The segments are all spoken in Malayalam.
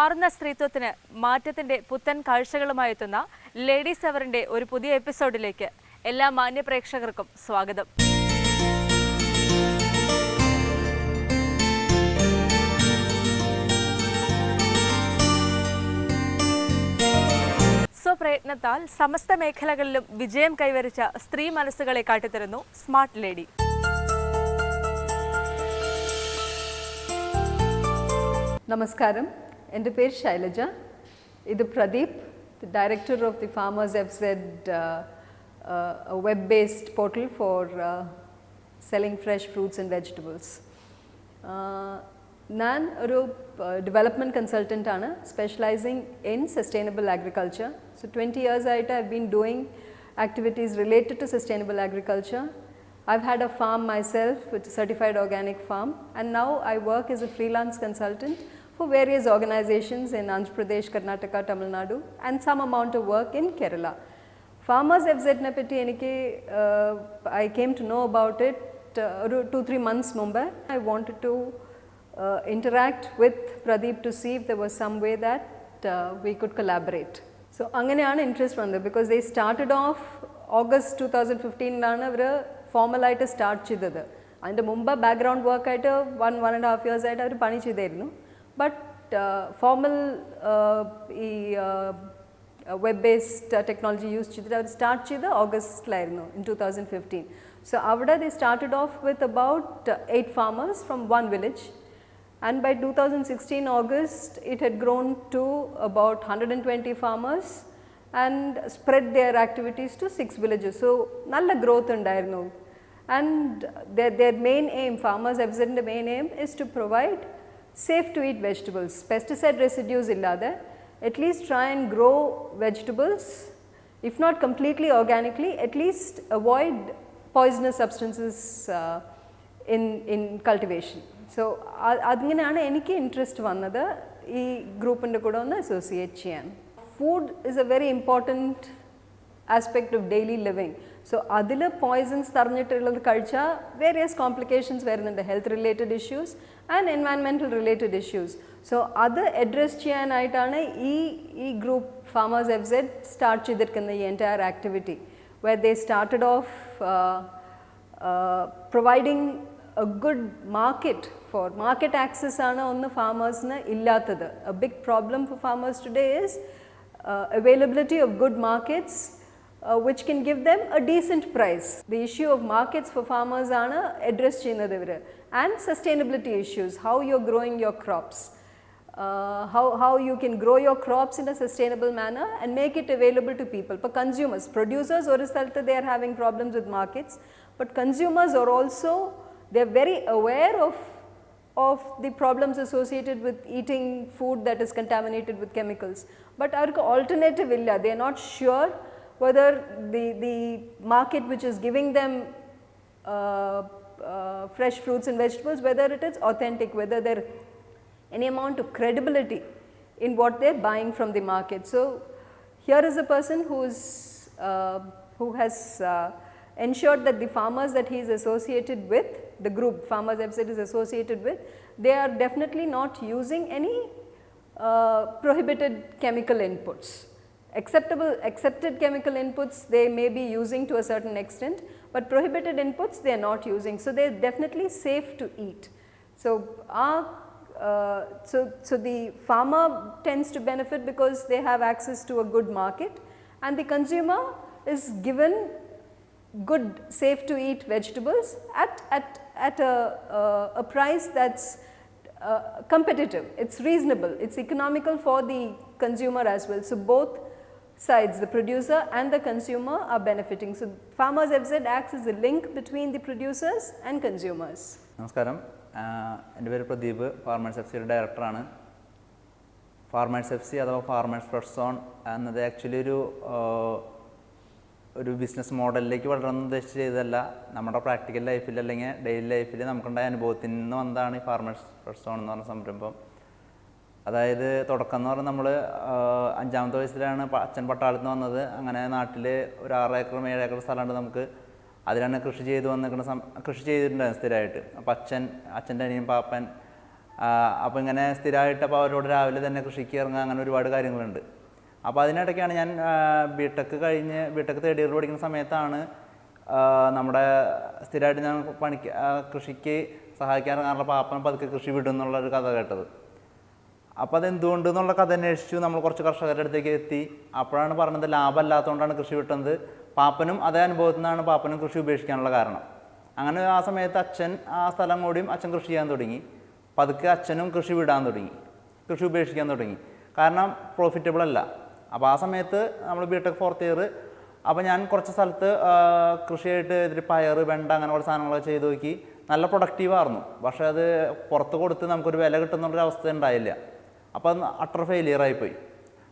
മാറുന്ന സ്ത്രീത്വത്തിന് മാറ്റത്തിന്റെ പുത്തൻ കാഴ്ചകളുമായി എത്തുന്ന ലേഡി സെവറിന്റെ ഒരു പുതിയ എപ്പിസോഡിലേക്ക് എല്ലാ മാന്യപ്രേക്ഷകർക്കും സ്വാഗതം. സ്വപ്രയത്നത്താൽ സമസ്ത മേഖലകളിലും വിജയം കൈവരിച്ച സ്ത്രീ മനസ്സുകളെ കാട്ടിത്തരുന്നു സ്മാർട്ട് ലേഡി. നമസ്കാരം. എൻ്റെ പേര് ശൈലജ ഇത് Pradeep the director of the farmers F Z web based portal for selling fresh fruits and vegetables ഞാൻ ഒരു ഡെവലപ്മെൻറ്റ് കൺസൾട്ടൻ്റ് ആണ് specialising in sustainable agriculture so twenty years ആയിട്ട് I been doing activities related to sustainable agriculture I've had a farm myself with a certified organic farm and now I work as a freelance consultant for various organizations in Andhra Pradesh, Karnataka, Tamil Nadu and some amount of work in Kerala. Farmers FZ നെ പറ്റി എനിക്ക് I came to know about it ഒരു ടു ത്രീ മന്ത്സ് മുമ്പ് I wanted to uh, interact with Pradeep to see if there was some way that uh, we could collaborate. So അങ്ങനെയാണ് ഇൻട്രസ്റ്റ് വന്നത് because they started off August two thousand ഫിഫ്റ്റീനിലാണ് our ഫോമലായിട്ട് start ചെയ്തത് അതിൻ്റെ മുമ്പ് background വർക്കായിട്ട് one one and half years ആയിട്ട് അവർ പണി ചെയ്തായിരുന്നു ബട്ട് ഫോമൽ ഈ വെബ് ബേസ്ഡ് ടെക്നോളജി യൂസ് ചെയ്തിട്ട് അവർ സ്റ്റാർട്ട് ചെയ്ത് ഓഗസ്റ്റിലായിരുന്നു in two thousand fifteen so അവിടെ they started off with about eight farmers from one village and by 2016 August it had grown to about 120 farmers and spread their activities to six villages. So നല്ല growth ഉണ്ടായിരുന്നു and their, their main aim, farmers have said the main aim is to provide safe to eat vegetables, pesticide residues illada, at least try and grow vegetables if not completely organically, at least avoid poisonous substances uh, in, in cultivation. So അതിങ്ങനെയാണ് എനിക്ക് ഇൻട്രസ്റ്റ് വന്നത് ഈ ഗ്രൂപ്പിന്റെ കൂടെ ഒന്ന് അസോസിയേറ്റ് ചെയ്യാൻ food is a very important aspect of daily living so അതിൽ പോയ്സൺസ് തറഞ്ഞിട്ടുള്ളത് കഴിച്ചാൽ വേരിയസ് കോംപ്ലിക്കേഷൻസ് വരുന്നുണ്ട് health related issues and environmental related issues so അത് അഡ്രസ് ചെയ്യാനായിട്ടാണ് ഈ ഈ group farmers F Z start ചെയ്തിരിക്കുന്ന ഈ entire activity where they started off providing a good market for market access ആണ് ഒന്ന് ഫാമേഴ്സിന് ഇല്ലാത്തത് a big problem for farmers today is availability of good markets uh, which can give them a decent price. The issue of markets for farmers are addressed and sustainability issues, how you are growing your crops, uh, how, how you can grow your crops in a sustainable manner and make it available to people. For consumers, producers or resulta they are having problems with markets, but consumers are also, they are very aware of of the problems associated with eating food that is contaminated with chemicals. But our alternative illa, they are not sure whether the, the market which is giving them uh, uh, fresh fruits and vegetables, whether it is authentic, whether they're any amount of credibility in what they're buying from the market. So here is a person who's, uh, who has uh, ensured that the farmers that he is associated with, the group Farmers FZ is associated with, they are definitely not using any uh, prohibited chemical inputs. Acceptable, accepted chemical inputs they may be using to a certain extent, but prohibited inputs they are not using. So they're definitely safe to eat. So our uh, so, so the farmer tends to benefit because they have access to a good market and the consumer is given good safe to eat vegetables at, at, at a, uh, a price that's uh, competitive, it's reasonable, it's economical for the consumer as well. So both sides, the producer and the consumer are benefiting. So Farmers FZ acts as a link between the producers and consumers. നമസ്കാരം ആഹ് എൻ്റെ പേര് പ്രദീപ് ഫാർമേഴ്സ് എഫ് സിയുടെ ഡയറക്ടറാണ് ഫാർമേഴ്സ് എഫ് സി അഥവാ ഫാർമേഴ്സ് ഫ്രഷ് സോൺ എന്നത് ആക്ച്വലി ഒരു ആഹ്, ഒരു ബിസിനസ് മോഡലിലേക്ക് വളർന്ന് ഉദ്ദേശിച്ച് ചെയ്തതല്ല നമ്മുടെ പ്രാക്ടിക്കൽ ലൈഫിൽ അല്ലെങ്കിൽ ഡെയിലി ലൈഫിൽ നമുക്കുണ്ടായ അനുഭവത്തിൽ നിന്ന് വന്നതാണ് ഈ ഫാർമേഴ്സ് ഫ്രഷ് സോൺ എന്ന് പറഞ്ഞ സംരംഭം അതായത് തുടക്കം എന്ന് പറഞ്ഞാൽ നമ്മൾ അഞ്ചാമത്തെ വയസ്സിലാണ് അച്ഛൻ പട്ടാളത്തിൽ നിന്ന് വന്നത്. അങ്ങനെ നാട്ടിൽ ഒരു ആറ് ഏക്കർ ഏഴ് ഏക്കർ സ്ഥലമുണ്ട് നമുക്ക്. അതിലാണ് കൃഷി ചെയ്തു വന്നിരിക്കുന്ന സം കൃഷി ചെയ്തിട്ടുണ്ടായിരുന്നു സ്ഥിരമായിട്ട്. അപ്പോൾ അച്ഛൻ അച്ഛന്റെ അനിയൻ പാപ്പൻ അപ്പോൾ ഇങ്ങനെ സ്ഥിരമായിട്ട് അപ്പോൾ അവരോട് രാവിലെ തന്നെ കൃഷിക്ക് ഇറങ്ങുക അങ്ങനെ ഒരുപാട് കാര്യങ്ങളുണ്ട്. അപ്പോൾ അതിനിടയ്ക്കാണ് ഞാൻ ബി ടെക് കഴിഞ്ഞ് ബി ടെക് തേർഡ് ഇയർ പഠിക്കുന്ന സമയത്താണ് നമ്മുടെ സ്ഥിരമായിട്ട് ഞാൻ പണിക്ക് കൃഷിക്ക് സഹായിക്കാൻ ഇറങ്ങാറുള്ള പാപ്പൻ പതുക്കെ കൃഷി വിടും എന്നുള്ളൊരു കഥ കേട്ടത്. അപ്പോൾ അതെന്തുകൊണ്ട് എന്നുള്ള കഥ അന്വേഷിച്ചു. നമ്മൾ കുറച്ച് കർഷകരുടെ അടുത്തേക്ക് എത്തി. അപ്പോഴാണ് പറഞ്ഞത് ലാഭമല്ലാത്തതുകൊണ്ടാണ് കൃഷി വിട്ടുന്നത്. പാപ്പനും അതേ അനുഭവത്തിൽ നിന്നാണ് പാപ്പനും കൃഷി ഉപേക്ഷിക്കാനുള്ള കാരണം. അങ്ങനെ ആ സമയത്ത് അച്ഛൻ ആ സ്ഥലം കൂടിയും അച്ഛൻ കൃഷി ചെയ്യാൻ തുടങ്ങി. പതുക്കെ അച്ഛനും കൃഷി വിടാൻ തുടങ്ങി. കൃഷി ഉപേക്ഷിക്കാൻ തുടങ്ങി. കാരണം പ്രോഫിറ്റബിൾ അല്ല. അപ്പോൾ ആ സമയത്ത് നമ്മൾ ബി ടെക് ഫോർത്ത് ഇയർ അപ്പോൾ ഞാൻ കുറച്ച് സ്ഥലത്ത് കൃഷിയായിട്ട് ഇതിൽ പയർ വെണ്ട അങ്ങനെ കുറച്ച് സാധനങ്ങളൊക്കെ ചെയ്ത് നോക്കി. നല്ല പ്രൊഡക്റ്റീവായിരുന്നു പക്ഷേ അത് പുറത്ത് കൊടുത്ത് നമുക്കൊരു വില കിട്ടുന്നൊരവസ്ഥ ഉണ്ടായില്ല. അപ്പോൾ അത് അട്ടർ ഫെയിലിയർ ആയിപ്പോയി.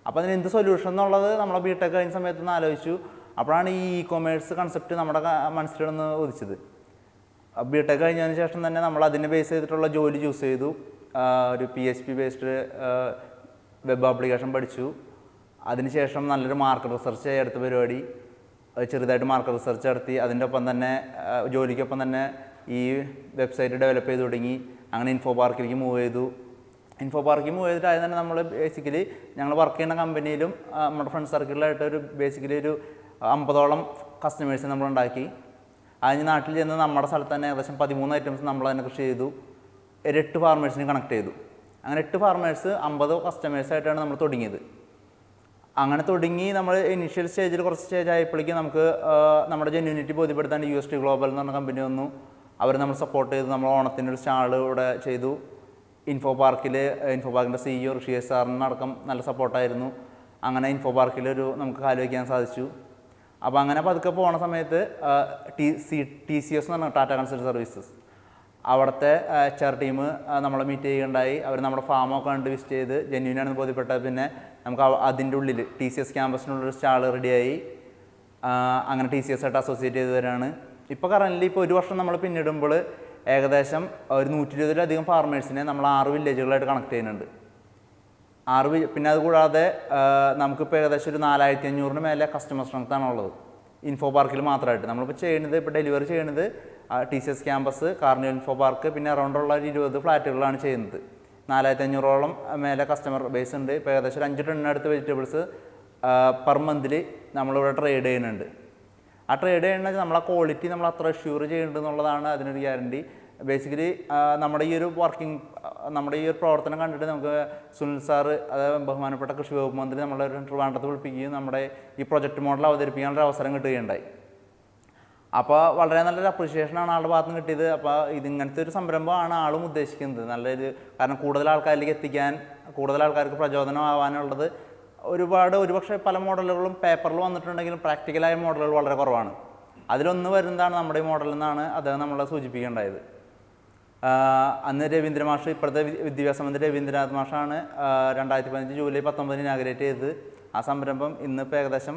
അപ്പോൾ അതിന് എന്ത് സൊല്യൂഷൻ എന്നുള്ളത് നമ്മളെ ബി ടെക് കഴിഞ്ഞ സമയത്ത് നിന്ന് ആലോചിച്ചു. അപ്പോഴാണ് ഈ ഇ കൊമേഴ്സ് കൺസെപ്റ്റ് നമ്മുടെ മനസ്സിലൊന്ന് ഉദിച്ചത്. ബി ടെക് കഴിഞ്ഞതിന് ശേഷം തന്നെ നമ്മൾ അതിനെ ബേസ് ചെയ്തിട്ടുള്ള ജോലി ചൂസ് ചെയ്തു. ഒരു P H P based web application പഠിച്ചു. അതിനുശേഷം നല്ലൊരു മാർക്കറ്റ് റിസർച്ച് എടുത്ത പരിപാടി. ചെറുതായിട്ട് മാർക്കറ്റ് റിസർച്ച് നടത്തി. അതിന്റെ ഒപ്പം തന്നെ ജോലിക്കൊപ്പം തന്നെ ഈ വെബ്സൈറ്റ് ഡെവലപ്പ് ചെയ്ത് തുടങ്ങി. അങ്ങനെ ഇൻഫോ പാർക്കിലേക്ക് മൂവ് ചെയ്തു. ഇൻഫോ പാർക്കിൽ ചെയ്തിട്ടായത് തന്നെ നമ്മൾ ബേസിക്കലി ഞങ്ങൾ വർക്ക് ചെയ്യുന്ന കമ്പനിയിലും നമ്മുടെ ഫ്രണ്ട് സർക്കിളിലായിട്ട് ഒരു ബേസിക്കലി ഒരു അമ്പതോളം കസ്റ്റമേഴ്സ് നമ്മൾ ഉണ്ടാക്കി. അതിന് നാട്ടിൽ ചെന്ന് നമ്മുടെ സ്ഥലത്ത് തന്നെ ഏകദേശം പതിമൂന്ന് ഐറ്റംസ് നമ്മൾ അതിനെ കൃഷി ചെയ്തു. എട്ട് ഫാർമേഴ്സിനെ കണക്ട് ചെയ്തു. അങ്ങനെ എട്ട് ഫാർമേഴ്സ് അമ്പത് കസ്റ്റമേഴ്സായിട്ടാണ് നമ്മൾ തുടങ്ങിയത്. അങ്ങനെ തുടങ്ങി നമ്മൾ ഇനീഷ്യൽ സ്റ്റേജിൽ കുറച്ച് സ്റ്റേജ് ആയപ്പോഴേക്കും നമുക്ക് നമ്മുടെ ജെന്യൂനിറ്റി ബോധ്യപ്പെടുത്താൻ യു എസ് ടി ഗ്ലോബൽ എന്ന് പറഞ്ഞ കമ്പനി വന്നു. അവർ നമ്മൾ സപ്പോർട്ട് ചെയ്തു. നമ്മൾ ഓണത്തിന്റെ ഒരു സ്റ്റാൾ ഇവിടെ ചെയ്തു. ഇൻഫോ പാർക്കിൽ ഇൻഫോ പാർക്കിന്റെ സിഇഒ ഋഷിയേഷ് സാറിനടക്കം നല്ല സപ്പോർട്ടായിരുന്നു. അങ്ങനെ ഇൻഫോ പാർക്കിൽ ഒരു നമുക്ക് കാൽ വയ്ക്കാൻ സാധിച്ചു. അപ്പോൾ അങ്ങനെ പതുക്കെ പോണ സമയത്ത് T C T C S എന്ന് പറഞ്ഞാൽ ടാറ്റ കൺസൾട്ട് സർവീസസ്. അവിടുത്തെ എച്ച് ആർ ടീം നമ്മളെ മീറ്റ് ചെയ്യുകയുണ്ടായി. അവർ നമ്മുടെ ഫാമൊക്കെ കണ്ട് വിസിറ്റ് ചെയ്ത് ജെന്യൂനാണെന്ന് ബോധ്യപ്പെട്ട പിന്നെ നമുക്ക് അതിന്റെ ഉള്ളിൽ ടി സി എസ് ക്യാമ്പസിനുള്ളൊരു സ്റ്റാൾ റെഡിയായി. അങ്ങനെ ടി സി എസ് ആയിട്ട് അസോസിയേറ്റ് ചെയ്ത് വരാണ് ഇപ്പോൾ കറന്റ് ഇപ്പോൾ ഒരു വർഷം നമ്മൾ പിന്നിടുമ്പോൾ ഏകദേശം ഒരു നൂറ്റി ഇരുപതിലധികം ഫാർമേഴ്സിനെ നമ്മൾ ആറ് വില്ലേജുകളായിട്ട് കണക്ട് ചെയ്യുന്നുണ്ട്. ആറ് പിന്നെ അതുകൂടാതെ നമുക്കിപ്പോൾ ഏകദേശം ഒരു നാലായിരത്തി അഞ്ഞൂറിന് മേലെ കസ്റ്റമർ സ്ട്രെങ്ത് ആണ് ഉള്ളത്. ഇൻഫോ പാർക്കിൽ മാത്രമായിട്ട് നമ്മളിപ്പോൾ ചെയ്യുന്നത് ഇപ്പോൾ ഡെലിവറി ചെയ്യുന്നത് T C S campus carnival info park പിന്നെ അറൗണ്ടുള്ള ഒരു ഇരുപത് ഫ്ലാറ്റുകളാണ് ചെയ്യുന്നത്. നാലായിരത്തി അഞ്ഞൂറോളം മേലെ കസ്റ്റമർ ബേസ് ഉണ്ട്. ഇപ്പോൾ ഏകദേശം ഒരു അഞ്ച് ടണ്ണിനടുത്ത് വെജിറ്റബിൾസ് പെർ മന്തിൽ നമ്മളിവിടെ ട്രേഡ് ചെയ്യുന്നുണ്ട്. ആ ട്രേഡ് ചെയ്യണമെന്ന് വെച്ചാൽ നമ്മളെ ക്വാളിറ്റി നമ്മൾ അത്ര ഷ്യൂർ ചെയ്യേണ്ടതെന്നുള്ളതാണ് അതിനൊരു ഗ്യാരണ്ടി ബേസിക്കലി നമ്മുടെ ഈ ഒരു വർക്കിംഗ് നമ്മുടെ ഈ ഒരു പ്രവർത്തനം കണ്ടിട്ട് നമുക്ക് സുനിൽ സാർ അതായത് ബഹുമാനപ്പെട്ട കൃഷി വകുപ്പ് മന്ത്രി നമ്മളെ ഒരു ട്രിവാൻഡ്രത്ത് വിളിപ്പിക്കുകയും നമ്മുടെ ഈ പ്രൊജക്ട് മോഡൽ അവതരിപ്പിക്കാനുള്ള അവസരം കിട്ടുകയുണ്ടായി. അപ്പോൾ വളരെ നല്ലൊരു അപ്രിഷിയേഷനാണ് ആളുടെ ഭാഗത്ത് നിന്ന് കിട്ടിയത്. അപ്പോൾ ഇതിങ്ങനത്തെ ഒരു സംരംഭമാണ് ആളും ഉദ്ദേശിക്കുന്നത്. നല്ലൊരു കാരണം കൂടുതൽ ആൾക്കാരിലേക്ക് എത്തിക്കാൻ കൂടുതൽ ആൾക്കാർക്ക് പ്രചോദനമാവാനുള്ളത് ഒരുപാട് ഒരുപക്ഷെ പല മോഡലുകളും പേപ്പറിൽ വന്നിട്ടുണ്ടെങ്കിലും പ്രാക്ടിക്കലായ മോഡലുകൾ വളരെ കുറവാണ്. അതിലൊന്ന് വരുന്നതാണ് നമ്മുടെ ഈ മോഡൽ എന്നാണ് അദ്ദേഹം നമ്മളെ സൂചിപ്പിക്കേണ്ടത്. അന്ന് രവീന്ദ്ര മാഷ് ഇപ്പോഴത്തെ വിദ്യാഭ്യാസ മന്ത്രി രവീന്ദ്രനാഥ് മാഷാണ് രണ്ടായിരത്തി പതിനഞ്ച് ജൂലൈ പത്തൊമ്പതിന് ഇനാഗ്രേറ്റ് ചെയ്തത്. ആ സംരംഭം ഇന്നിപ്പോൾ ഏകദേശം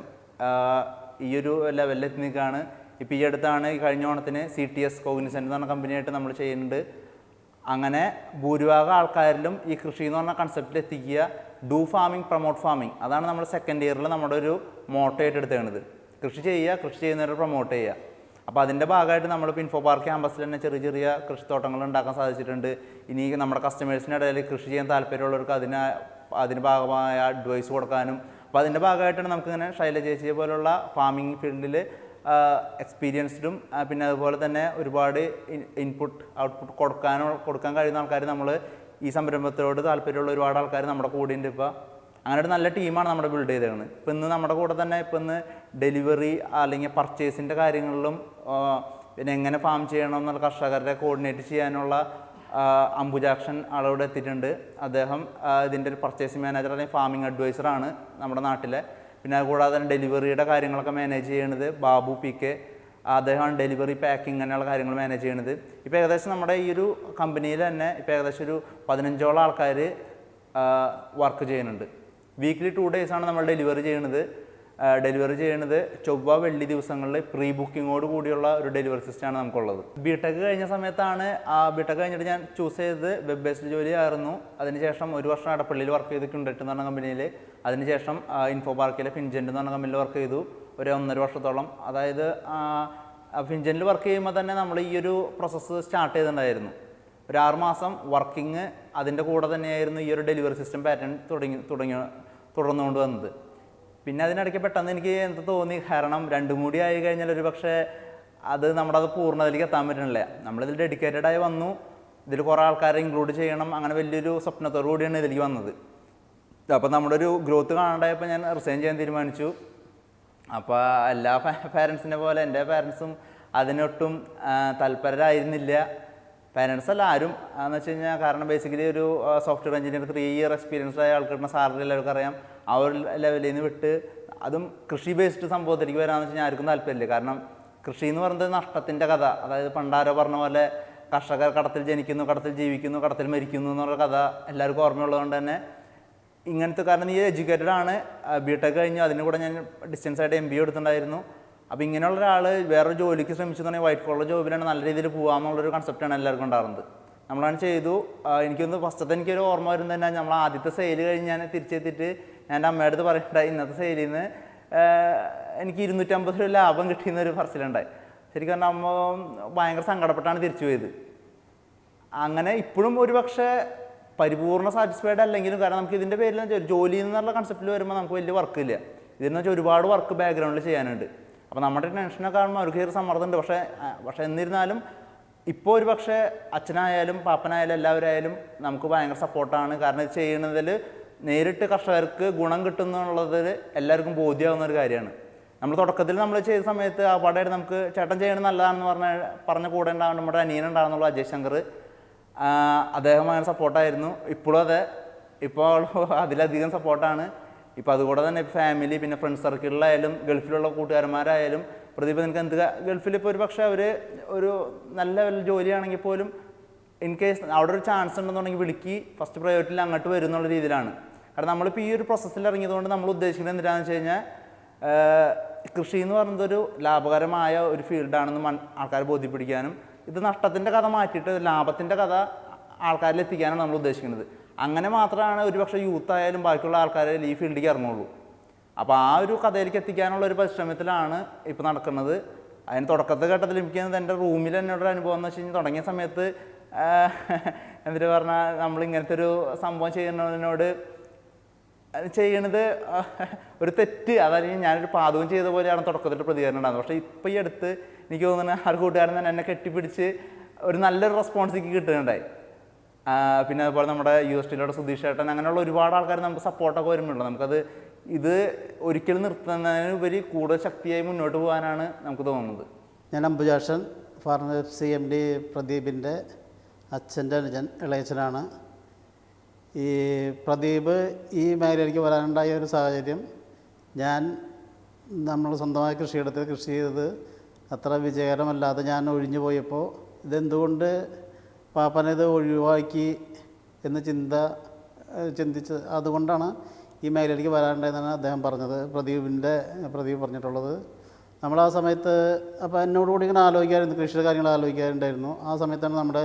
ഈ ഒരു ലെവലിൽ എത്തി നിൽക്കുകയാണ് ഇപ്പോൾ ഈ അടുത്താണ് കഴിഞ്ഞ ഓണത്തിന് സി ടി എസ് കോഗ്നിസെന്റ് എന്ന് പറഞ്ഞ കമ്പനിയായിട്ട് നമ്മൾ ചെയ്യുന്നുണ്ട്. അങ്ങനെ ഭൂരിഭാഗം ആൾക്കാരിലും ഈ കൃഷി എന്ന് പറഞ്ഞ കൺസെപ്റ്റിൽ എത്തിക്കുക ഡു ഫാമിംഗ് പ്രൊമോട്ട് ഫാമിംഗ് അതാണ് നമ്മൾ സെക്കൻഡ് ഇയറിൽ നമ്മുടെ ഒരു മോട്ടോയായിട്ട് എടുത്തേണത് കൃഷി ചെയ്യുക കൃഷി ചെയ്യുന്നവരെ പ്രൊമോട്ട് ചെയ്യുക. അപ്പോൾ അതിന്റെ ഭാഗമായിട്ട് നമ്മളിപ്പോൾ ഇൻഫോ പാർക്ക് ക്യാമ്പസിൽ തന്നെ ചെറിയ ചെറിയ കൃഷിത്തോട്ടങ്ങൾ ഉണ്ടാക്കാൻ സാധിച്ചിട്ടുണ്ട്. ഇനി നമ്മുടെ കസ്റ്റമേഴ്സിന്റെ ഇടയിൽ കൃഷി ചെയ്യാൻ താല്പര്യമുള്ളവർക്ക് അതിന് അതിന് ഭാഗമായ അഡ്വൈസ് കൊടുക്കാനും. അപ്പോൾ അതിന്റെ ഭാഗമായിട്ടാണ് നമുക്കിങ്ങനെ ശൈലജ ചേച്ചിയെ പോലുള്ള ഫാമിംഗ് ഫീൽഡിൽ എക്സ്പീരിയൻസ്ഡും പിന്നെ അതുപോലെ തന്നെ ഒരുപാട് ഇൻപുട്ട് ഔട്ട്പുട്ട് കൊടുക്കാനോ കൊടുക്കാൻ കഴിയുന്ന ആൾക്കാർ നമ്മൾ ഈ സംരംഭത്തിനോട് താല്പര്യമുള്ള ഒരുപാട് ആൾക്കാർ നമ്മുടെ കൂടെ ഉണ്ട് ഇപ്പോൾ അങ്ങനെ ഒരു നല്ല ടീമാണ് നമ്മുടെ ബിൽഡ് ചെയ്തേക്കുന്നത് ഇപ്പം ഇന്ന് നമ്മുടെ കൂടെ തന്നെ ഇപ്പം ഇന്ന് ഡെലിവറി അല്ലെങ്കിൽ പർച്ചേസിന്റെ കാര്യങ്ങളിലും പിന്നെ എങ്ങനെ ഫാം ചെയ്യണം എന്നുള്ള കർഷകരെ കോർഡിനേറ്റ് ചെയ്യാനുള്ള അംബുജാക്ഷൻ ആളോട് എത്തിയിട്ടുണ്ട്. അദ്ദേഹം ഇതിന്റെ ഒരു പർച്ചേസിംഗ് മാനേജർ അല്ലെങ്കിൽ ഫാമിംഗ് അഡ്വൈസറാണ് നമ്മുടെ നാട്ടിലെ. പിന്നെ അതുകൂടാതെ തന്നെ ഡെലിവറിയുടെ കാര്യങ്ങളൊക്കെ മാനേജ് ചെയ്യണത് ബാബു പി കെ. അദ്ദേഹമാണ് ഡെലിവറി പാക്കിംഗ് അങ്ങനെയുള്ള കാര്യങ്ങൾ മാനേജ് ചെയ്യണത്. ഇപ്പോൾ ഏകദേശം നമ്മുടെ ഈ ഒരു കമ്പനിയിൽ തന്നെ ഇപ്പോൾ ഏകദേശം ഒരു പതിനഞ്ചോളം ആൾക്കാർ വർക്ക് ചെയ്യുന്നുണ്ട്. വീക്ക്ലി ടു ഡേയ്സാണ് നമ്മൾ ഡെലിവറി ചെയ്യണത്. ഡെലിവറി ചെയ്യണത് ചൊവ്വ വെള്ളി ദിവസങ്ങളിൽ പ്രീ ബുക്കിങ്ങോട് കൂടിയുള്ള ഒരു ഡെലിവറി സിസ്റ്റമാണ് നമുക്കുള്ളത്. ബി ടെക് കഴിഞ്ഞ സമയത്താണ് ആ ബി ടെക് കഴിഞ്ഞിട്ട് ഞാൻ ചൂസ് ചെയ്തത് വെബ് ബേസ്ഡ് ജോലിയായിരുന്നു അതിനുശേഷം ഒരു വർഷം അടപ്പള്ളിയിൽ വർക്ക് ചെയ്ത് കുണ്ടറ്റ് എന്ന് പറഞ്ഞ കമ്പനിയിൽ അതിനുശേഷം ഇൻഫോ പാർക്കിലെ ഫിൻജെന്റ് എന്ന് പറഞ്ഞ കമ്പനിയിൽ വർക്ക് ചെയ്തു. ഒരു ഒന്നര വർഷത്തോളം. അതായത് ഫിൻജനിൽ വർക്ക് ചെയ്യുമ്പോൾ തന്നെ നമ്മൾ ഈ ഒരു പ്രോസസ്സ് സ്റ്റാർട്ട് ചെയ്തിട്ടുണ്ടായിരുന്നു. ഒരു ആറ് മാസം വർക്കിംഗ് അതിന്റെ കൂടെ തന്നെയായിരുന്നു ഈ ഒരു ഡെലിവറി സിസ്റ്റം പാറ്റേൺ തുടങ്ങി തുടങ്ങി തുടർന്നുകൊണ്ട് വന്നത്. പിന്നെ അതിനിടയ്ക്ക് പെട്ടെന്ന് എനിക്ക് എന്താ തോന്നി? കാരണം രണ്ടും കൂടി ആയി കഴിഞ്ഞാൽ ഒരു പക്ഷേ അത് നമ്മുടെ അത് പൂർണതയിലേക്ക് എത്താൻ പറ്റണില്ല. നമ്മളിതിൽ ഡെഡിക്കേറ്റഡ് ആയി വന്നു. ഇതിൽ കുറേ ആൾക്കാരെ ഇൻക്ലൂഡ് ചെയ്യണം. അങ്ങനെ വലിയൊരു സ്വപ്നത്തോടു കൂടിയാണ് ഇതിലേക്ക് വന്നത്. അപ്പോൾ നമ്മുടെ ഒരു ഗ്രോത്ത് കാണാണ്ടായപ്പോൾ ഞാൻ റിസൈൻ ചെയ്യാൻ തീരുമാനിച്ചു. അപ്പോൾ എല്ലാ പാരൻസിനെ പോലെ എന്റെ പാരൻസും അതിനൊട്ടും താല്പര്യരായിരുന്നില്ല. പാരൻസ് അല്ല ആരും. എന്ന് വെച്ച് കഴിഞ്ഞാൽ കാരണം ബേസിക്കലി ഒരു software engineer three year experience ആയ ആൾക്കാരുടെ സാലറി എല്ലാവർക്കും അറിയാം. ആ ഒരു ലെവലിൽ നിന്ന് വിട്ട് അതും കൃഷി ബേസ്ഡ് സംഭവത്തിലേക്ക് വരാമെന്ന് വെച്ച് കഴിഞ്ഞാൽ ആർക്കും താല്പര്യമില്ല. കാരണം കൃഷി എന്ന് പറയുന്നത് നഷ്ടത്തിന്റെ കഥ. അതായത് പണ്ടാരോ പറഞ്ഞ പോലെ കർഷകർ കടത്തിൽ ജനിക്കുന്നു കടത്തിൽ ജീവിക്കുന്നു കടത്തിൽ മരിക്കുന്നു എന്നുള്ള കഥ എല്ലാവർക്കും ഓർമ്മയുള്ളതുകൊണ്ട് തന്നെ ഇങ്ങനത്തെ കാരണം നീ എഡ്യൂക്കേറ്റഡ് ആണ്. ബി ടെക് കഴിഞ്ഞു. അതിന് കൂടെ ഞാൻ ഡിസ്റ്റൻസ് ആയിട്ട് എം ബി എടുത്തിട്ടുണ്ടായിരുന്നു. അപ്പോൾ ഇങ്ങനെയുള്ള ഒരാൾ വേറൊരു ജോലിക്ക് ശ്രമിച്ചെന്നുണ്ടെങ്കിൽ വൈറ്റ് കോളർ ജോബിലാണ് നല്ല രീതിയിൽ പോകാമെന്നുള്ളൊരു കൺസെപ്റ്റാണ് എല്ലാവർക്കും ഉണ്ടാകുന്നത് നമ്മളാണ് ചെയ്തു. എനിക്കൊന്ന് ഫസ്റ്റത്തെ എനിക്കൊരു ഓർമ്മ വരുന്നത് തന്നെ നമ്മൾ ആദ്യത്തെ സെയിൽ കഴിഞ്ഞ് ഞാൻ തിരിച്ചെത്തിയിട്ട് എന്റെ അമ്മയുടെ അടുത്ത് പറയണ്ട ഇന്നത്തെ സെയിലിൽ നിന്ന് എനിക്ക് ഇരുന്നൂറ്റമ്പത് രൂപ ലാഭം കിട്ടിയെന്നൊരു പറച്ചിലുണ്ടായി ശരിക്കും പറഞ്ഞാൽ അമ്മ ഭയങ്കര സങ്കടപ്പെട്ടാണ് തിരിച്ചു പോയത്. അങ്ങനെ ഇപ്പോഴും ഒരു പക്ഷേ പരിപൂർണ സാറ്റിസ്ഫൈഡ് അല്ലെങ്കിലും കാരണം നമുക്ക് ഇതിന്റെ പേരിൽ ജോലി എന്നുള്ള കൺസെപ്റ്റിൽ വരുമ്പോൾ നമുക്ക് വലിയ വർക്കില്ല ഇതെന്ന് വെച്ചാൽ ഒരുപാട് വർക്ക് ബാക്ക്ഗ്രൗണ്ടിൽ ചെയ്യാനുണ്ട്. അപ്പോൾ നമ്മുടെ ടെൻഷനൊക്കെ കാണുമ്പോൾ അവർക്ക് ചെറിയ സമ്മർദ്ദമുണ്ട്. പക്ഷേ പക്ഷേ എന്നിരുന്നാലും ഇപ്പോൾ ഒരു പക്ഷേ അച്ഛനായാലും പാപ്പനായാലും എല്ലാവരായാലും നമുക്ക് ഭയങ്കര സപ്പോർട്ടാണ് കാരണം ഇത് ചെയ്യുന്നതിൽ നേരിട്ട് കർഷകർക്ക് ഗുണം കിട്ടുന്നു എന്നുള്ളത് എല്ലാവർക്കും ബോധ്യമാകുന്ന ഒരു കാര്യമാണ്. നമ്മൾ തുടക്കത്തിൽ നമ്മൾ ചെയ്ത സമയത്ത് ആ പാടായിട്ട് നമുക്ക് ചേട്ടൻ ചെയ്യണത് നല്ലതാണെന്ന് പറഞ്ഞ പറഞ്ഞ കൂടെ ഉണ്ടാകും നമ്മുടെ അനിയനുണ്ടാകുന്നുള്ള അജയ് ശങ്കർ അദ്ദേഹം അങ്ങനെ സപ്പോർട്ടായിരുന്നു ഇപ്പോഴും അതെ. ഇപ്പോൾ അതിലധികം സപ്പോർട്ടാണ് ഇപ്പോൾ അതുകൂടെ തന്നെ ഫാമിലി പിന്നെ ഫ്രണ്ട് സർക്കിളിലായാലും ഗൾഫിലുള്ള കൂട്ടുകാരന്മാരായാലും പ്രദീപ് നിനക്ക് എന്ത് ഗൾഫിൽ ഇപ്പോൾ ഒരു പക്ഷേ അവർ ഒരു നല്ല ജോലിയാണെങ്കിൽ പോലും ഇൻ കേസ് അവിടെ ഒരു ചാൻസ് ഉണ്ടെന്നുണ്ടെങ്കിൽ വിളിക്ക്. ഫസ്റ്റ് പ്രയോറിറ്റിയിൽ അങ്ങോട്ട് വരും എന്നുള്ള രീതിയിലാണ്. കാരണം നമ്മളിപ്പോൾ ഈ ഒരു പ്രോസസ്സിൽ ഇറങ്ങിയതുകൊണ്ട് നമ്മൾ ഉദ്ദേശിക്കുന്നത് എന്തിനാണെന്ന് വെച്ച് കഴിഞ്ഞാൽ കൃഷി എന്ന് പറയുന്നത് ഒരു ലാഭകരമായ ഒരു ഫീൽഡാണെന്ന് മൺ ആൾക്കാരെ ബോധ്യപ്പിടിക്കാനും ഇത് നഷ്ടത്തിന്റെ കഥ മാറ്റിയിട്ട് ലാഭത്തിന്റെ കഥ ആൾക്കാരിൽ എത്തിക്കാനാണ് നമ്മൾ ഉദ്ദേശിക്കുന്നത്. അങ്ങനെ മാത്രമാണ് ഒരുപക്ഷെ യൂത്ത് ആയാലും ബാക്കിയുള്ള ആൾക്കാരെ ഈ ഫീൽഡിലേക്ക് ഇറങ്ങുള്ളൂ. അപ്പോൾ ആ ഒരു കഥയിലേക്ക് എത്തിക്കാനുള്ള ഒരു പരിശ്രമത്തിലാണ് ഇപ്പോൾ നടക്കുന്നത്. അതിന് തുടക്കത്തെ ഘട്ടത്തിൽ എനിക്ക് എന്റെ റൂമിൽ എന്നോടൊരു അനുഭവം എന്ന് വെച്ച് കഴിഞ്ഞാൽ തുടങ്ങിയ സമയത്ത് എന്നിട്ട് പറഞ്ഞാൽ നമ്മൾ ഇങ്ങനത്തെ ഒരു സംഭവം ചെയ്യുന്നതിനോട് ചെയ്യണത് ഒരു തെറ്റ്. അതായത് ഞാനൊരു പാതകം ചെയ്ത പോലെയാണ് തുടക്കത്തിൽ പ്രതികരണം ഉണ്ടാകുന്നത് പക്ഷേ ഇപ്പോൾ ഈ അടുത്ത് എനിക്ക് തോന്നുന്നത് ആ കൂട്ടുകാരൻ തന്നെ എന്നെ കെട്ടിപ്പിടിച്ച് ഒരു നല്ലൊരു റെസ്പോൺസ് എനിക്ക് കിട്ടുന്നുണ്ടായി. പിന്നെ അതുപോലെ നമ്മുടെ യു എസ് ടിയിലൂടെ സുധീഷ് ചേട്ടൻ അങ്ങനെയുള്ള ഒരുപാട് ആൾക്കാർ നമുക്ക് സപ്പോർട്ടൊക്കെ വരുമ്പോഴുണ്ട് നമുക്കത് ഇത് ഒരിക്കലും നിർത്തുന്നതിനുപരി കൂടുതൽ ശക്തിയായി മുന്നോട്ട് പോകാനാണ് നമുക്ക് തോന്നുന്നത്. ഞാൻ Ambujakshan pharma C M D പ്രദീപിന്റെ അച്ഛന്റെ അനുജൻ ഇളയച്ചനാണ് ഈ പ്രദീപ് ഈ മേഖലയിലേക്ക് വരാനുണ്ടായ ഒരു സാഹചര്യം ഞാൻ നമ്മൾ സ്വന്തമായി കൃഷിയിടത്തിൽ കൃഷി ചെയ്തത് അത്ര വിജയകരമല്ലാതെ ഞാൻ ഒഴിഞ്ഞു പോയപ്പോൾ ഇതെന്തുകൊണ്ട് പാപ്പനത് ഒഴിവാക്കി എന്ന ചിന്ത ചിന്തിച്ച് അതുകൊണ്ടാണ് ഈ മേഖലയിലേക്ക് വരാനുണ്ടായെന്നാണ് അദ്ദേഹം പറഞ്ഞത് പ്രദീപിന്റെ പ്രദീപ് പറഞ്ഞിട്ടുള്ളത്. നമ്മൾ ആ സമയത്ത് അപ്പോൾ എന്നോട് കൂടി ഇങ്ങനെ ആലോചിക്കാറുണ്ട് കൃഷിയുടെ കാര്യങ്ങൾ ആലോചിക്കാറുണ്ടായിരുന്നു ആ സമയത്താണ് നമ്മുടെ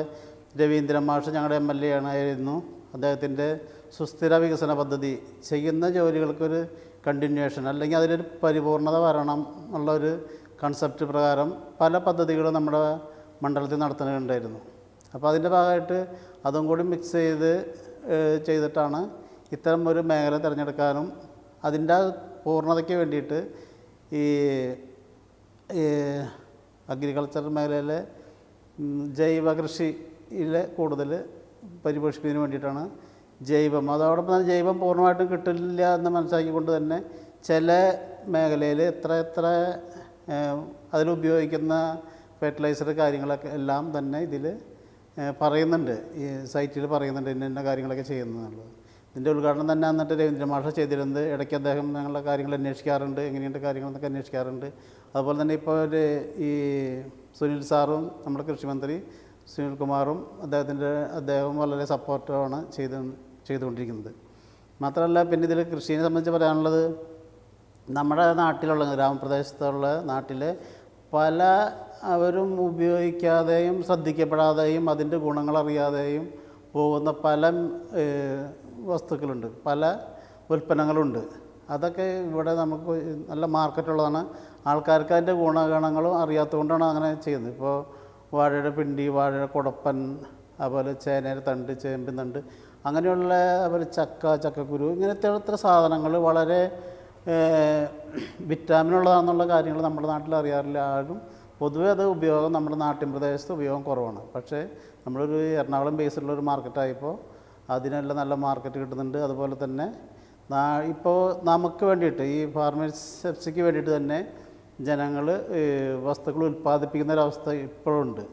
രവീന്ദ്രൻ മാഷ് ഞങ്ങളുടെ എം എൽ എ ആയിരുന്നു. അദ്ദേഹത്തിന്റെ സുസ്ഥിര വികസന പദ്ധതി ചെയ്യുന്ന ജോലികൾക്കൊരു കണ്ടിന്യൂഷൻ അല്ലെങ്കിൽ അതിലൊരു പരിപൂർണത വരണം എന്നുള്ളൊരു കൺസെപ്റ്റ് പ്രകാരം പല പദ്ധതികളും നമ്മുടെ മണ്ഡലത്തിൽ നടത്തുന്നുണ്ടായിരുന്നു. അപ്പോൾ അതിന്റെ ഭാഗമായിട്ട് അതും കൂടി മിക്സ് ചെയ്ത് ചെയ്തിട്ടാണ് ഇത്തരം ഒരു മേഖല തിരഞ്ഞെടുക്കാനും അതിന്റെ പൂർണതയ്ക്ക് വേണ്ടിയിട്ട് ഈ അഗ്രികൾച്ചർ മേഖലയിലെ ജൈവ കൃഷിയിലെ കൂടുതൽ പരിപോഷിപ്പിക്കുന്നതിന് വേണ്ടിയിട്ടാണ് ജൈവം. അതോടൊപ്പം തന്നെ ജൈവം പൂർണമായിട്ടും കിട്ടില്ല എന്ന് മനസ്സിലാക്കിക്കൊണ്ട് തന്നെ ചില മേഖലയിൽ എത്ര എത്ര അതിലുപയോഗിക്കുന്ന ഫെർട്ടിലൈസർ കാര്യങ്ങളൊക്കെ എല്ലാം തന്നെ ഇതിൽ പറയുന്നുണ്ട്. ഈ സൈറ്റിൽ പറയുന്നുണ്ട് ഇന്ന ഇന്ന കാര്യങ്ങളൊക്കെ ചെയ്യുന്നതെന്നുള്ളത് ഇതിന്റെ ഉദ്ഘാടനം തന്നെ എന്നിട്ട് രവീന്ദ്ര മാഷ ചെയ്തിരുന്നത് ഇടയ്ക്ക് അദ്ദേഹം ഞങ്ങളുടെ കാര്യങ്ങൾ അന്വേഷിക്കാറുണ്ട് എങ്ങനെയുണ്ട് കാര്യങ്ങളെന്നൊക്കെ അന്വേഷിക്കാറുണ്ട്. അതുപോലെ തന്നെ ഇപ്പോൾ ഒരു ഈ സുനിൽ സാറും നമ്മുടെ കൃഷിമന്ത്രി സുനിൽ കുമാറും അദ്ദേഹത്തിന്റെ അദ്ദേഹം വളരെ സപ്പോർട്ടാണ് ചെയ്ത് ചെയ്തുകൊണ്ടിരിക്കുന്നത്. മാത്രമല്ല പിന്നെ ഇതിൽ കൃഷിയെ സംബന്ധിച്ച് പറയാനുള്ളത് നമ്മുടെ നാട്ടിലുള്ള ഗ്രാമപ്രദേശത്തുള്ള നാട്ടിലെ പല അവരും ഉപയോഗിക്കാതെയും ശ്രദ്ധിക്കപ്പെടാതെയും അതിന്റെ ഗുണങ്ങളറിയാതെയും പോകുന്ന പല വസ്തുക്കളുണ്ട്. പല ഉൽപ്പന്നങ്ങളുണ്ട്. അതൊക്കെ ഇവിടെ നമുക്ക് നല്ല മാർക്കറ്റുള്ളതാണ്. ആൾക്കാർക്ക് അതിന്റെ ഗുണഗണങ്ങളും അറിയാത്തതുകൊണ്ടാണ് അങ്ങനെ ചെയ്യുന്നത്. ഇപ്പോൾ വാഴയുടെ പിണ്ടി വാഴയുടെ കുടപ്പൻ അതുപോലെ ചേനയുടെ തണ്ട് ചേമ്പിൻ തണ്ട് അങ്ങനെയുള്ള അതുപോലെ ചക്ക ചക്കക്കുരു ഇങ്ങനത്തെ ഇത്ര സാധനങ്ങൾ വളരെ വിറ്റാമിനുള്ളതാണെന്നുള്ള കാര്യങ്ങൾ നമ്മുടെ നാട്ടിൽ അറിയാറില്ല. ആരും പൊതുവേ അത് ഉപയോഗം നമ്മുടെ നാട്ടിൻ പ്രദേശത്ത് ഉപയോഗം കുറവാണ്. പക്ഷേ നമ്മളൊരു എറണാകുളം ബേസിലുള്ള ഒരു മാർക്കറ്റായപ്പോൾ അതിനെല്ലാം നല്ല മാർക്കറ്റ് കിട്ടുന്നുണ്ട്. അതുപോലെ തന്നെ ഇപ്പോൾ നമുക്ക് വേണ്ടിയിട്ട് ഈ ഫാർമസിക്ക് വേണ്ടിയിട്ട് തന്നെ ജനങ്ങൾ വസ്തുക്കൾ ഉൽപ്പാദിപ്പിക്കുന്ന ഒരവസ്ഥ ഇപ്പോഴുണ്ട്.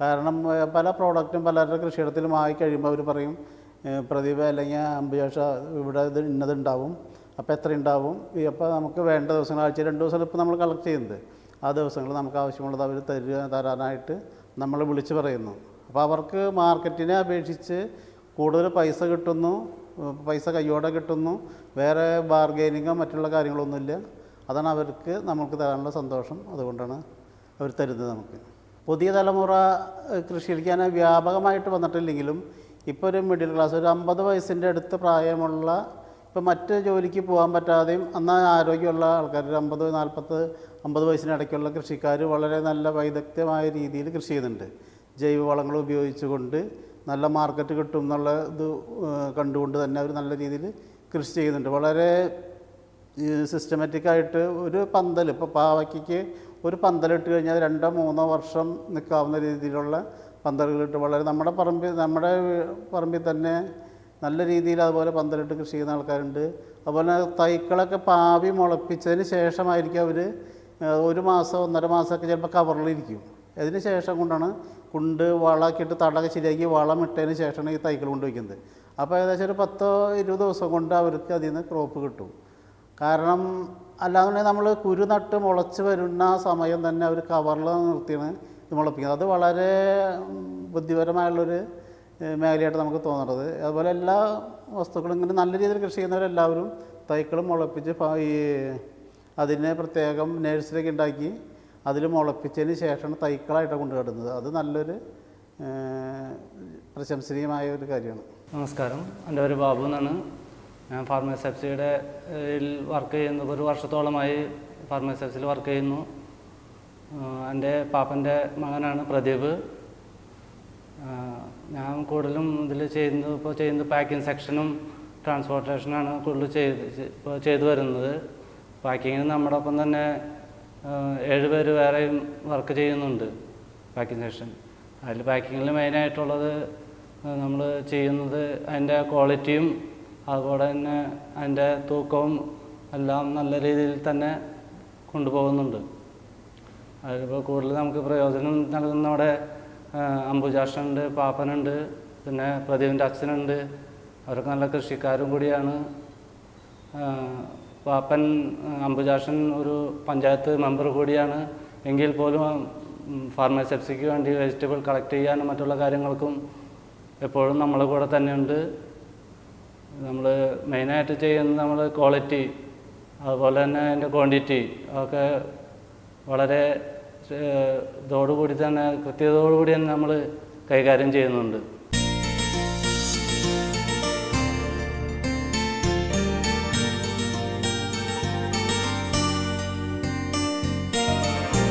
കാരണം പല പ്രോഡക്റ്റും പലരുടെ കൃഷിയിടത്തിലും ആയി കഴിയുമ്പോൾ അവർ പറയും പ്രതിഭ അല്ലെങ്കിൽ അമ്പുജാഷ ഇവിടെ ഇത് ഇന്നതുണ്ടാവും അപ്പോൾ എത്ര ഉണ്ടാവും അപ്പോൾ നമുക്ക് വേണ്ട ദിവസങ്ങൾ ആഴ്ച രണ്ട് ദിവസം ഇപ്പോൾ നമ്മൾ കളക്ട് ചെയ്യുന്നത്. ആ ദിവസങ്ങൾ നമുക്ക് ആവശ്യമുള്ളത് അവർ തരുക തരാനായിട്ട് നമ്മൾ വിളിച്ച് പറയുന്നു. അപ്പോൾ അവർക്ക് മാർക്കറ്റിനെ അപേക്ഷിച്ച് കൂടുതൽ പൈസ കിട്ടുന്നു പൈസ കയ്യോടെ കിട്ടുന്നു. വേറെ ബാർഗെയിനിങ്ങോ മറ്റുള്ള കാര്യങ്ങളൊന്നുമില്ല അതാണ് അവർക്ക് നമുക്ക് തരാനുള്ള സന്തോഷം. അതുകൊണ്ടാണ് അവർ തരുന്നത് നമുക്ക്. പുതിയ തലമുറ അങ്ങനെ വ്യാപകമായിട്ട് വന്നിട്ടില്ലെങ്കിലും ഇപ്പോൾ ഒരു മിഡിൽ ക്ലാസ് ഒരു അമ്പത് വയസ്സിന്റെ അടുത്ത് പ്രായമുള്ള ഇപ്പം മറ്റ് ജോലിക്ക് പോകാൻ പറ്റാതെയും എന്നാൽ ആരോഗ്യമുള്ള ആൾക്കാർ ഒരു അമ്പത് നാൽപ്പത് അമ്പത് വയസ്സിനിടയ്ക്കുള്ള കൃഷിക്കാർ വളരെ നല്ല വൈദഗ്ധ്യമായ രീതിയിൽ കൃഷി ചെയ്യുന്നുണ്ട്. ജൈവവളങ്ങൾ ഉപയോഗിച്ചുകൊണ്ട് നല്ല മാർക്കറ്റ് കിട്ടും എന്നുള്ള ഇത് കണ്ടുകൊണ്ട് തന്നെ അവർ നല്ല രീതിയിൽ കൃഷി ചെയ്യുന്നുണ്ട്. വളരെ സിസ്റ്റമാറ്റിക്കായിട്ട് ഒരു പന്തൽ ഇപ്പോൾ പാവയ്ക്ക് ഒരു പന്തലിട്ട് കഴിഞ്ഞാൽ രണ്ടോ മൂന്നോ വർഷം നിൽക്കാവുന്ന രീതിയിലുള്ള പന്തലുകളിട്ട് വളരെ നമ്മുടെ പറമ്പിൽ നമ്മുടെ പറമ്പിൽ തന്നെ നല്ല രീതിയിൽ അതുപോലെ പന്തലിട്ട് കൃഷി ചെയ്യുന്ന ആൾക്കാരുണ്ട്. അതുപോലെ തൈക്കളൊക്കെ പാവി മുളപ്പിച്ചതിന് ശേഷമായിരിക്കും അവർ ഒരു മാസം ഒന്നര മാസമൊക്കെ ചിലപ്പോൾ കവറിലിരിക്കും. അതിന് ശേഷം കൊണ്ടാണ് കുണ്ട് വളമൊക്കെ ഇട്ട് തടൊക്കെ ശരിയാക്കി വളം ഇട്ടതിന് ശേഷമാണ് ഈ തൈകൾ കൊണ്ടുവയ്ക്കുന്നത് അപ്പോൾ ഏകദേശം ഒരു പത്തോ ഇരുപത് ദിവസം കൊണ്ട് അവർക്ക് അതിൽ നിന്ന് ക്രോപ്പ് കിട്ടും. കാരണം അല്ലാന്നുണ്ടെങ്കിൽ നമ്മൾ കുരു നട്ട് മുളച്ച് വരുന്ന സമയം തന്നെ അവർ കവറിൽ നിർത്തിയാണ് ഇത് മുളപ്പിക്കുന്നത്. അത് വളരെ ബുദ്ധിപരമായുള്ളൊരു മേഖലയായിട്ട് നമുക്ക് തോന്നുന്നത് അതുപോലെ എല്ലാ വസ്തുക്കളും ഇങ്ങനെ നല്ല രീതിയിൽ കൃഷി ചെയ്യുന്നവരെല്ലാവരും തൈക്കൾ മുളപ്പിച്ച് ഈ അതിനെ പ്രത്യേകം നേഴ്സറിയൊക്കെ ഉണ്ടാക്കി അതിൽ മുളപ്പിച്ചതിന് ശേഷമാണ് തൈക്കളായിട്ടാണ് കൊണ്ടുകിടുന്നത് അത് നല്ലൊരു പ്രശംസനീയമായ ഒരു കാര്യമാണ്. നമസ്കാരം. എന്റെ പേര് ബാബു എന്നാണ്. ഞാൻ ഫാർമസെപ്സിയുടെ വർക്ക് ചെയ്യുന്നു ഒരു വർഷത്തോളമായി ഫാർമസെപ്സിൽ വർക്ക് ചെയ്യുന്നു. എന്റെ പാപ്പന്റെ മകനാണ് പ്രദീപ്. ഞാൻ കൂടുതലും ഇതിൽ ചെയ്യുന്നത് ഇപ്പോൾ ചെയ്യുന്നത് പാക്കിംഗ് സെക്ഷനും ട്രാൻസ്പോർട്ടേഷനാണ് കൂടുതൽ ചെയ്ത് ഇപ്പോൾ ചെയ്തു വരുന്നത്. പാക്കിങ്ങിന് നമ്മുടെ ഒപ്പം തന്നെ ഏഴ് പേര് വേറെയും വർക്ക് ചെയ്യുന്നുണ്ട് പാക്കിംഗ് സെക്ഷൻ അതിൽ പാക്കിങ്ങിൽ മെയിനായിട്ടുള്ളത് നമ്മൾ ചെയ്യുന്നത് അതിന്റെ ക്വാളിറ്റിയും അതുപോലെ തന്നെ അതിന്റെ തൂക്കവും എല്ലാം നല്ല രീതിയിൽ തന്നെ കൊണ്ടുപോകുന്നുണ്ട്. അതിലിപ്പോൾ കൂടുതൽ നമുക്ക് പ്രയോജനം നൽകുന്നവിടെ അംബുജാഷനുണ്ട് പാപ്പനുണ്ട് പിന്നെ പ്രദീപിന്റെ അച്ഛനുണ്ട്. അവരൊക്കെ നല്ല കൃഷിക്കാരും കൂടിയാണ്. പാപ്പൻ അംബുജാഷൻ ഒരു പഞ്ചായത്ത് മെമ്പർ കൂടിയാണ്. എങ്കിൽ പോലും ഫാർമസെപ്സിക്ക് വേണ്ടി വെജിറ്റബിൾ കളക്ട് ചെയ്യാനും മറ്റുള്ള കാര്യങ്ങൾക്കും എപ്പോഴും നമ്മളെ കൂടെ തന്നെയുണ്ട്. നമ്മൾ മെയിനായിട്ട് ചെയ്യുന്നത് നമ്മൾ ക്വാളിറ്റി അതുപോലെ തന്നെ അതിന്റെ ക്വാണ്ടിറ്റി അതൊക്കെ വളരെ ഇതോടുകൂടി തന്നെ കൃത്യതയോടുകൂടി തന്നെ നമ്മൾ കൈകാര്യം ചെയ്യുന്നുണ്ട്.